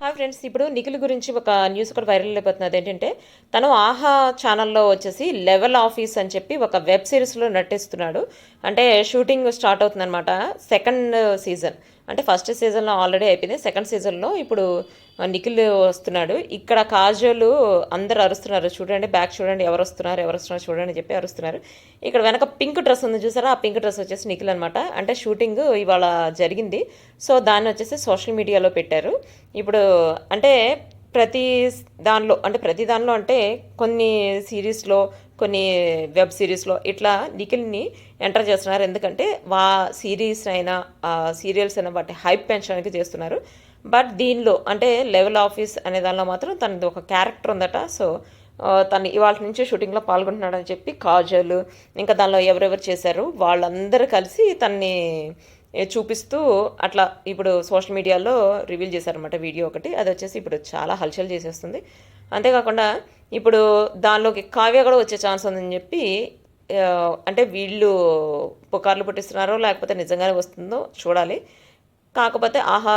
Hi friends ఇప్పుడు నిఖిల్ గురించి ఒక న్యూస్ కూడా వైరల్ అయిపోతున్నది ఏంటంటే తను ఆహా ఛానల్లో వచ్చేసి లెవెల్ ఆఫీస్ అని చెప్పి ఒక వెబ్ సిరీస్లో నటిస్తున్నాడు. అంటే షూటింగ్ స్టార్ట్ అవుతుందన్నమాట సెకండ్ సీజన్. అంటే ఫస్ట్ సీజన్లో ఆల్రెడీ అయిపోయింది. సెకండ్ సీజన్లో ఇప్పుడు నిఖిల్ వస్తున్నాడు. ఇక్కడ కాజోలు అందరు అరుస్తున్నారు. చూడండి బ్యాక్ చూడండి ఎవరు వస్తున్నారు ఎవరు వస్తున్నారు చూడండి చెప్పి అరుస్తున్నారు. ఇక్కడ వెనక పింక్ డ్రెస్ ఉంది చూసారా? ఆ పింక్ డ్రెస్ వచ్చేసి నిఖిల్ అనమాట అంటే షూటింగ్ ఇవాళ జరిగింది. సో దాన్ని వచ్చేసి సోషల్ మీడియాలో పెట్టారు. ఇప్పుడు అంటే ప్రతి దానిలో అంటే ప్రతి దానిలో అంటే కొన్ని సిరీస్లో కొన్ని వెబ్ సిరీస్లో ఇట్లా నిఖిల్ని ఎంటర్ చేస్తున్నారు. ఎందుకంటే వా సిరీస్ అయినా సీరియల్స్ అయినా వాటి హైప్ పెంచడానికి చేస్తున్నారు. బట్ దీనిలో అంటే లెవెల్ ఆఫీస్ అనే దానిలో మాత్రం తనది ఒక క్యారెక్టర్ ఉందట. సో తను ఇవాళ నుంచి షూటింగ్లో పాల్గొంటున్నాడని చెప్పి కాజల్ ఇంకా దానిలో ఎవరెవరు చేశారు వాళ్ళందరూ కలిసి తన్ని చూపిస్తూ అట్లా ఇప్పుడు సోషల్ మీడియాలో రివీల్ చేశారనమాట వీడియో ఒకటి. అది వచ్చేసి ఇప్పుడు చాలా హల్చల్ చేసేస్తుంది. అంతేకాకుండా ఇప్పుడు దానిలోకి కావ్య కూడా వచ్చే ఛాన్స్ ఉందని చెప్పి అంటే వీళ్ళు పుకార్లు పుట్టిస్తున్నారో లేకపోతే నిజంగానే వస్తుందో చూడాలి. కాకపోతే ఆహా